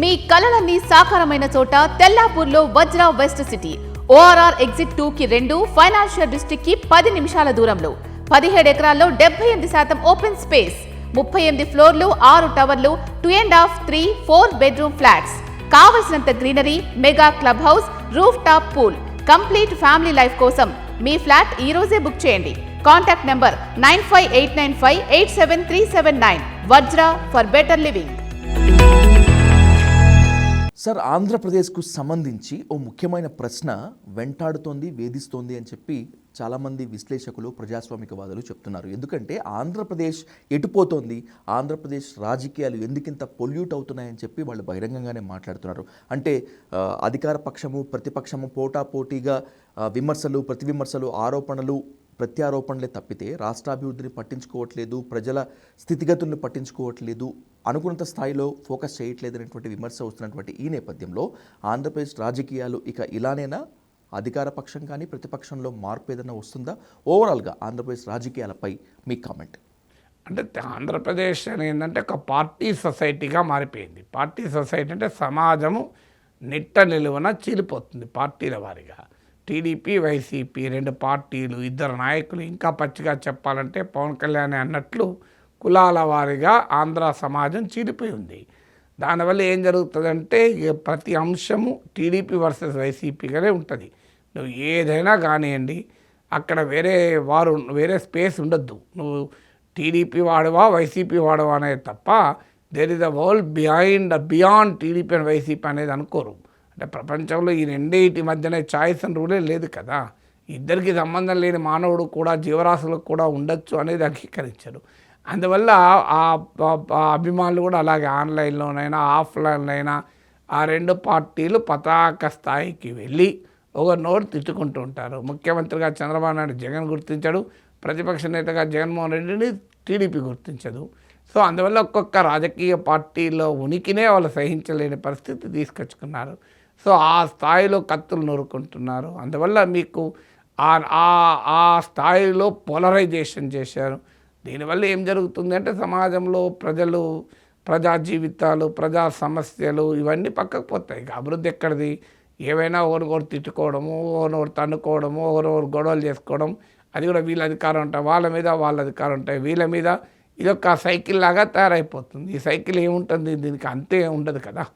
మీ కలలన్నీ సాకారమైన చోట తెల్లాపూర్లో Vajra west city. ORR exit two కి రెండు ఫైనాన్షియల్ డిస్ట్రిక్ట్కి పది నిమిషాల దూరంలో. పదిహేడు ఎకరాల్లో డెబ్బై ఎనిమిది శాతం ఓపెన్ స్పేస్. ముప్పై ఎనిమిది ఫ్లోర్లు ఆరు టవర్లు two and half three four bedroom flats. కావలసినంత greenery mega club house roof top pool. Complete family life కోసం మీ ఫ్లాట్ ఈ రోజే బుక్ చేయండి. Contact number nine five eight nine five eight seven three seven nine. Vajra for better living. Sir ఆంధ్రప్రదేశ్కు సంబంధించి ఓ ముఖ్యమైన ప్రశ్న వెంటాడుతోంది వేధిస్తోంది అని చెప్పి చాలామంది విశ్లేషకులు ప్రజాస్వామికవాదులు చెప్తున్నారు. ఎందుకంటే ఆంధ్రప్రదేశ్ ఎటుపోతోంది ఆంధ్రప్రదేశ్ రాజకీయాలు ఎందుకింత పొల్యూట్ అవుతున్నాయని చెప్పి వాళ్ళు బహిరంగంగానే మాట్లాడుతున్నారు. అంటే అధికార పక్షము ప్రతిపక్షము పోటాపోటీగా విమర్శలు ప్రతి విమర్శలు ఆరోపణలు ప్రత్యారోపణలే తప్పితే రాష్ట్రాభివృద్ధిని పట్టించుకోవట్లేదు ప్రజల స్థితిగతులను పట్టించుకోవట్లేదు అనుకున్నంత స్థాయిలో ఫోకస్ చేయట్లేదు అనేటువంటి విమర్శ వస్తున్నటువంటి ఈ నేపథ్యంలో ఆంధ్రప్రదేశ్ రాజకీయాలు ఇక ఇలానేనా? అధికార పక్షం కానీ ప్రతిపక్షంలో మార్పు ఏదైనా వస్తుందా? ఓవరాల్గా ఆంధ్రప్రదేశ్ రాజకీయాలపై మీ కామెంట్. అంటే ఆంధ్రప్రదేశ్ అని ఏంటంటే ఒక పార్టీ సొసైటీగా మారిపోయింది. పార్టీ సొసైటీ అంటే సమాజము నిట్ట నిలువన చీలిపోతుంది పార్టీల వారిగా. టీడీపీ వైసీపీ రెండు పార్టీలు ఇద్దరు నాయకులు ఇంకా పచ్చిగా చెప్పాలంటే పవన్ కళ్యాణ్ అన్నట్లు కులాల వారిగా ఆంధ్ర సమాజం చీలిపోయి ఉంది. దానివల్ల ఏం జరుగుతుందంటే ప్రతి అంశము టీడీపీ వర్సెస్ వైసీపీగానే ఉంటుంది. నువ్వు ఏదైనా కానివ్వండి అక్కడ వేరే వారు వేరే స్పేస్ ఉండొద్దు. నువ్వు టీడీపీ వాడవా వైసీపీ వాడవా అనేది తప్ప there is a world behind beyond TDP and YCP అనేది అనుకోరు. అంటే ప్రపంచంలో ఈ రెండింటి మధ్యనే చాయిస్ అని రూలే లేదు కదా. ఇద్దరికి సంబంధం లేని మానవుడు కూడా జీవరాశులకు కూడా ఉండొచ్చు అనేది అంగీకరించారు. అందువల్ల ఆ అభిమానులు కూడా అలాగే ఆన్లైన్లోనైనా ఆఫ్లైన్లోనైనా ఆ రెండు పార్టీలు పతాక స్థాయికి వెళ్ళి ఒక నోరు తిట్టుకుంటూ ఉంటారు. ముఖ్యమంత్రిగా చంద్రబాబు నాయుడు జగన్ గుర్తించాడు. ప్రతిపక్ష నేతగా జగన్మోహన్ రెడ్డిని టీడీపీ గుర్తించదు. సో అందువల్ల ఒక్కొక్క రాజకీయ పార్టీలో ఉనికినే వాళ్ళు సహించలేని పరిస్థితి తీసుకొచ్చుకున్నారు. సో ఆ స్థాయిలో కత్తులు నూరుకుంటున్నారు. అందువల్ల మీకు ఆ ఆ- స్థాయిలో పోలరైజేషన్ చేశారు. దీనివల్ల ఏం జరుగుతుంది అంటే సమాజంలో ప్రజలు ప్రజా జీవితాలు ప్రజా సమస్యలు ఇవన్నీ పక్కకు పోతాయి. ఇక అభివృద్ధి ఎక్కడిది? ఏవైనా ఒకరికొకరు తిట్టుకోవడము ఒకరినొకరు తన్నుకోవడము ఒకరికొకరు గొడవలు చేసుకోవడం అది కూడా వీళ్ళ అధికారం ఉంటాయి వాళ్ళ మీద వాళ్ళ అధికారం ఉంటాయి. వీళ్ళ మీద ఇది ఒక సైకిల్ లాగా తయారైపోతుంది. ఈ సైకిల్ ఏముంటుంది? దీనికి అంతే ఉండదు కదా.